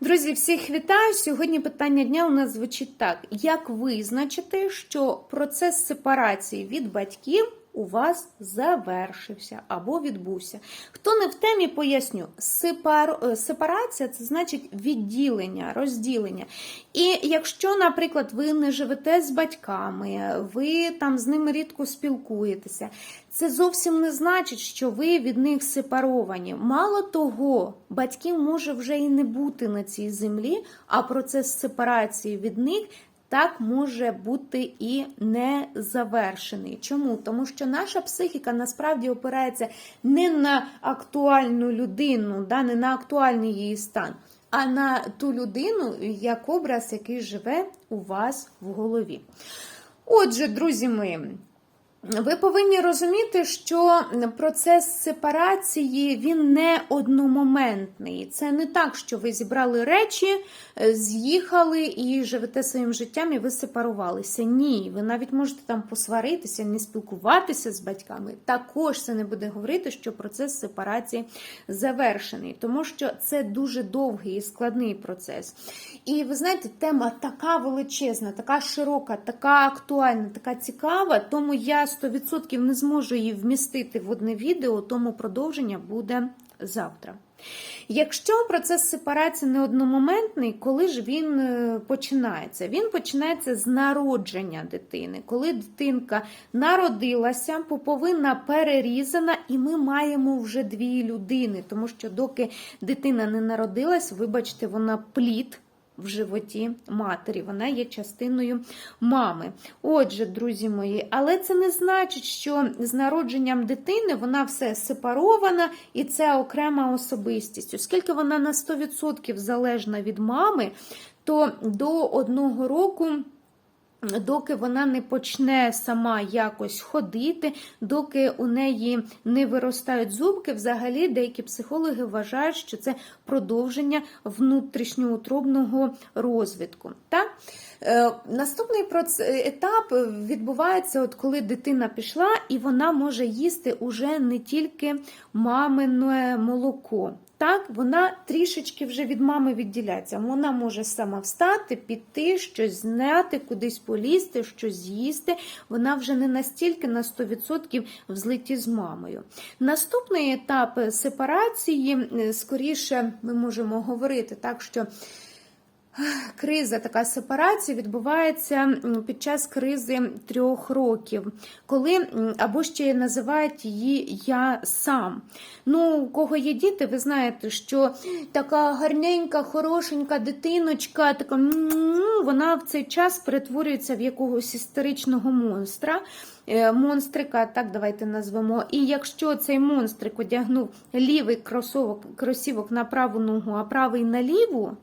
Друзі, всіх вітаю! Сьогодні питання дня у нас звучить так: як визначити, що процес сепарації від батьків у вас завершився або відбувся? Хто не в темі, поясню, е, сепарація це значить відділення, розділення. І якщо, наприклад, ви не живете з батьками, ви там з ними рідко спілкуєтеся, це зовсім не значить, що ви від них сепаровані. Мало того, батьків може вже і не бути на цій землі, а процес сепарації від них так може бути і не завершений. Чому? Тому що наша психіка насправді опирається не на актуальну людину, да, не на актуальний її стан, а на ту людину, як образ, який живе у вас в голові. Отже, друзі мої. Ви повинні розуміти, що процес сепарації він не одномоментний. Це не так, що ви зібрали речі, е, з'їхали і живете своїм життям, і ви сепарувалися. Ні, ви навіть можете там посваритися, не спілкуватися з батьками. Також це не буде говорити, що процес сепарації завершений, тому що це дуже довгий і складний процес. І ви знаєте, тема така величезна, така широка, така актуальна, така цікава, тому я 100% не зможу її вмістити в одне відео, тому продовження буде завтра. Якщо процес сепарації не одномоментний, коли ж він е, починається? Він починається з народження дитини. Коли дитинка народилася, поповина перерізана, і ми маємо вже дві людини, тому що доки дитина не народилась, вибачте, вона плід в животі матері. Вона є частиною мами. Отже, друзі мої, але це не значить, що з народженням дитини вона все сепарована і це окрема особистість. Оскільки вона на 100% залежна від мами, то до одного року. Доки вона не почне сама якось ходити, доки у неї не виростають зубки, взагалі деякі психологи вважають, що це продовження внутрішньоутробного розвитку. Так? Е, наступний етап відбувається, от коли дитина пішла, і вона може їсти уже не тільки мамине молоко. Так, вона трішечки вже від мами відділяється. Вона може сама встати, піти, щось зняти, кудись полізти, щось з'їсти. Вона вже не настільки на 100% в злиті з мамою. Наступний етап сепарації, скоріше, ми можемо говорити так, що. Криза, така сепарація відбувається під час кризи трьох років, коли або ще називають її я сам. Ну, у кого є діти, ви знаєте, що така гарненька, хорошенька дитиночка, така вона в цей час перетворюється в якогось історичного монстра. Е, монстрика, так давайте назвемо. І якщо цей монстрик одягнув лівий кросовок, кросівок на праву ногу, а правий на ліву,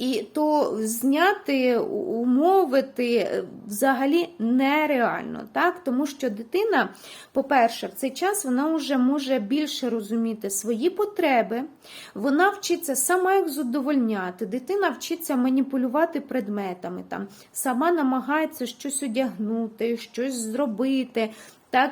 і то зняти, умовити взагалі нереально, так? тому що дитина, по-перше, в цей час вона вже може більше розуміти свої потреби, вона вчиться сама їх задовольняти, дитина вчиться маніпулювати предметами, там, сама намагається щось одягнути, щось зробити. так?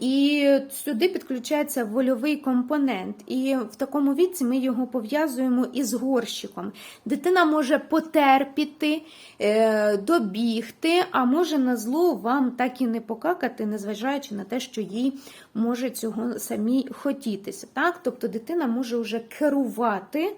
І сюди підключається вольовий компонент, і в такому віці ми його пов'язуємо із горщиком. Дитина може потерпіти, е, добігти, а може на зло вам так і не покакати, незважаючи на те, що їй може цього самій хотітися. Так? Тобто дитина може вже керувати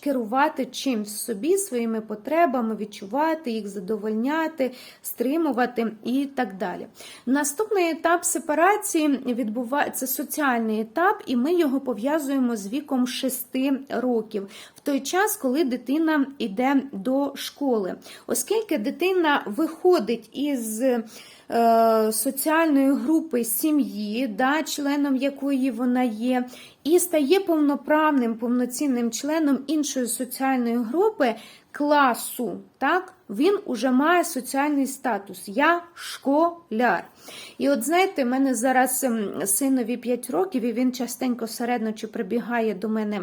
керувати чимсь собі, своїми потребами, відчувати їх, задовольняти, стримувати і так далі. Наступний етап сепарації відбувається соціальний етап, і ми його пов'язуємо з віком 6 років, той час, коли дитина йде до школи. Оскільки дитина виходить із Е, соціальної групи сім'ї, да, членом якої вона є, і стає повноправним, повноцінним членом іншої соціальної групи класу. так, Він уже має соціальний статус. Я школяр. І от знаєте, в мене зараз синові 5 років, і він частенько середночі прибігає до мене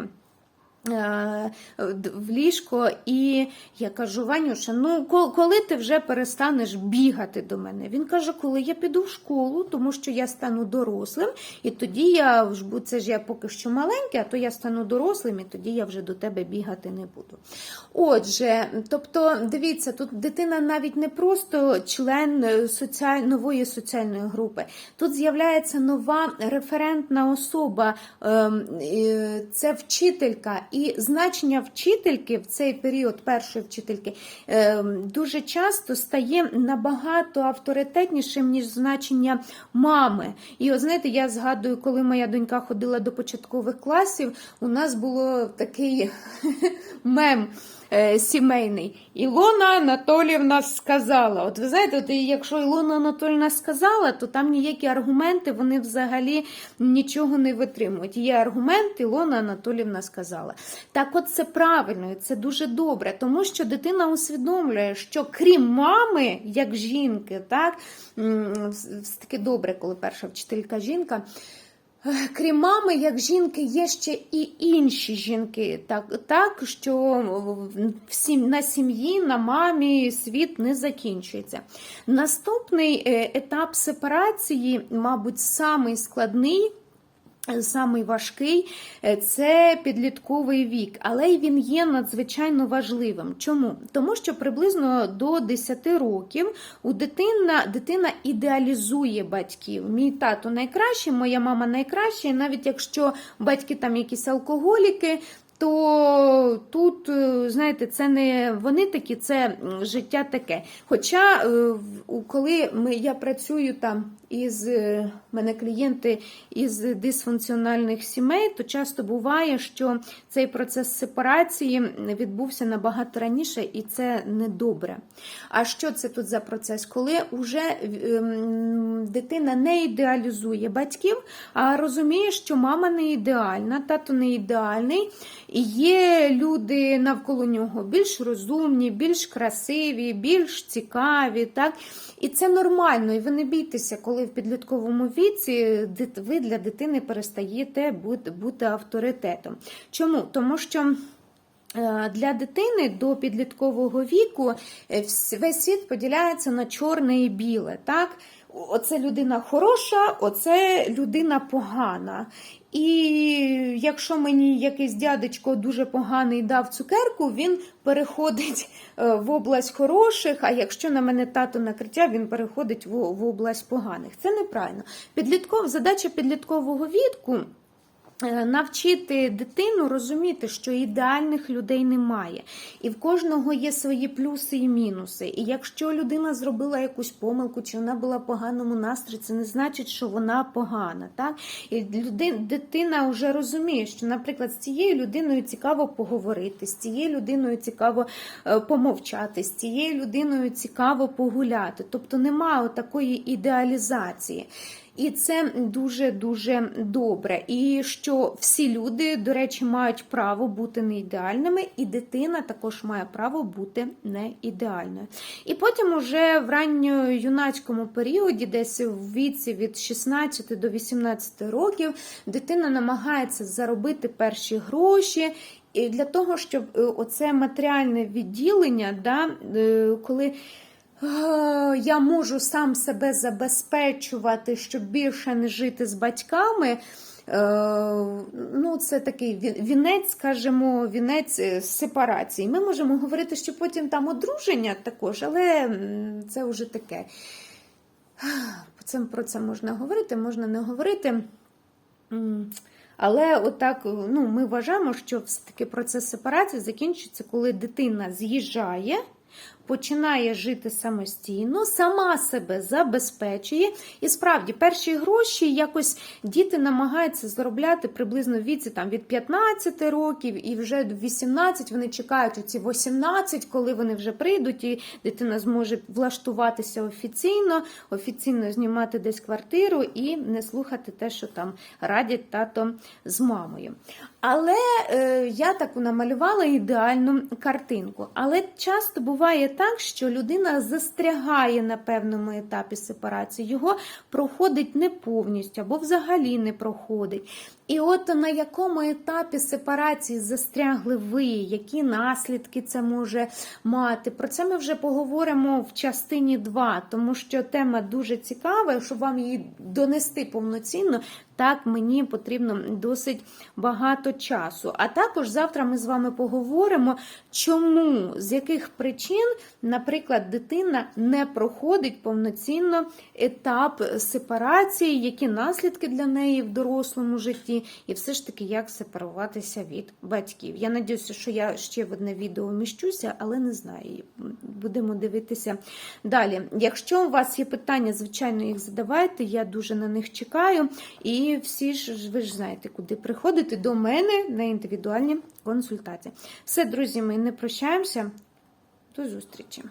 в ліжко, і я кажу, Ванюша, ну коли ти вже перестанеш бігати до мене? Він каже, коли я піду в школу, тому що я стану дорослим, і тоді я це ж я поки що маленький, а то я стану дорослим, і тоді я вже до тебе бігати не буду. Отже, тобто, дивіться, тут дитина навіть не просто член е, соціаль... нової соціальної групи. Тут з'являється нова референтна особа, ем, е, це вчителька. І значення вчительки в цей період першої вчительки ем, дуже часто стає набагато авторитетнішим, ніж значення мами. І от знаєте, я згадую, коли моя донька ходила до початкових класів, у нас було такий мем е, сімейний. Ілона Анатолівна сказала. От ви знаєте, от якщо Ілона Анатолівна сказала, то там ніякі аргументи вони взагалі нічого не витримують. Є аргумент, Ілона Анатолівна сказала. Так, от це правильно, і це дуже добре, тому що дитина усвідомлює, що крім мами, як жінки, так все таки добре, коли перша вчителька жінка. Крім мами, як жінки, є ще і інші жінки, так, так що на сім'ї, на мамі світ не закінчується. Наступний е, етап сепарації, мабуть, самий складний. Самий важкий е, це підлітковий вік, але він є надзвичайно важливим. Чому? Тому що приблизно до 10 років у дитина, дитина ідеалізує батьків. Мій тато найкращий, моя мама найкраща, і навіть якщо батьки там якісь алкоголіки. То тут, е, знаєте, це не вони такі, це життя таке. Хоча, е, коли ми, я працюю там із е, мене клієнти із дисфункціональних сімей, то часто буває, що цей процес сепарації відбувся набагато раніше, і це недобре. А що це тут за процес? Коли вже ем, дитина не ідеалізує батьків, а розуміє, що мама не ідеальна, тато не ідеальний, і є люди навколо нього більш розумні, більш красиві, більш цікаві. Так? І це нормально, і ви не бійтеся, коли в підлітковому віці ви для дитини перестаєте бути, авторитетом. Чому? Тому що. Е, Для дитини до підліткового віку е, весь світ поділяється на чорне і біле. Так? Оце людина хороша, оце людина погана. І якщо мені якийсь дядечко дуже поганий дав цукерку, він переходить е, в область хороших, а якщо на мене тато накриття, він переходить в, область поганих. Це неправильно. Підлітков, задача підліткового віку навчити дитину розуміти, що ідеальних людей немає, і в кожного є свої плюси і мінуси. І якщо людина зробила якусь помилку, чи вона була в поганому настрої, це не значить, що вона погана. Так? І дитина вже розуміє, що, наприклад, з цією людиною цікаво поговорити, з цією людиною цікаво е, помовчати, з цією людиною цікаво погуляти. Тобто немає такої ідеалізації. І це дуже дуже добре. І що всі люди, до речі, мають право бути не ідеальними, і дитина також має право бути не ідеальною. І потім, уже в ранньо-юнацькому періоді, десь в віці від 16 до 18 років, дитина намагається заробити перші гроші. І для того, щоб е, оце матеріальне відділення, да, е, коли я можу сам себе забезпечувати, щоб більше не жити з батьками. е, Ну, це такий вінець, скажімо, вінець е, сепарації. Ми можемо говорити, що потім там одруження також, але це вже таке. Про це можна говорити, можна не говорити. Але отак, ну, ми вважаємо, що все-таки процес сепарації закінчується, коли дитина з'їжджає, починає жити самостійно, сама себе забезпечує. І справді, перші гроші якось діти намагаються заробляти приблизно в віці там, від 15 років, і вже до 18 вони чекають оці 18, коли вони вже прийдуть, і дитина зможе влаштуватися офіційно, офіційно знімати десь квартиру і не слухати те, що там радять тато з мамою. Але е, я таку намалювала ідеальну картинку. Але часто буває так, що людина застрягає на певному етапі сепарації, його проходить не повністю або взагалі не проходить. І от на якому етапі сепарації застрягли ви, які наслідки це може мати? Про це ми вже поговоримо в частині 2, тому що тема дуже цікава, щоб вам її донести повноцінно. Так, мені потрібно досить багато часу. А також завтра ми з вами поговоримо, чому, з яких причин, наприклад, дитина не проходить повноцінно етап сепарації, які наслідки для неї в дорослому житті, і все ж таки, як сепаруватися від батьків. Я надіюся, що я ще в одне відео вміщуся, але не знаю. Будемо дивитися далі. Якщо у вас є питання, звичайно, їх задавайте. Я дуже на них чекаю. І всі ж ви ж знаєте, куди приходити до мене на індивідуальні консультації. Все, друзі, ми не прощаємося. До зустрічі!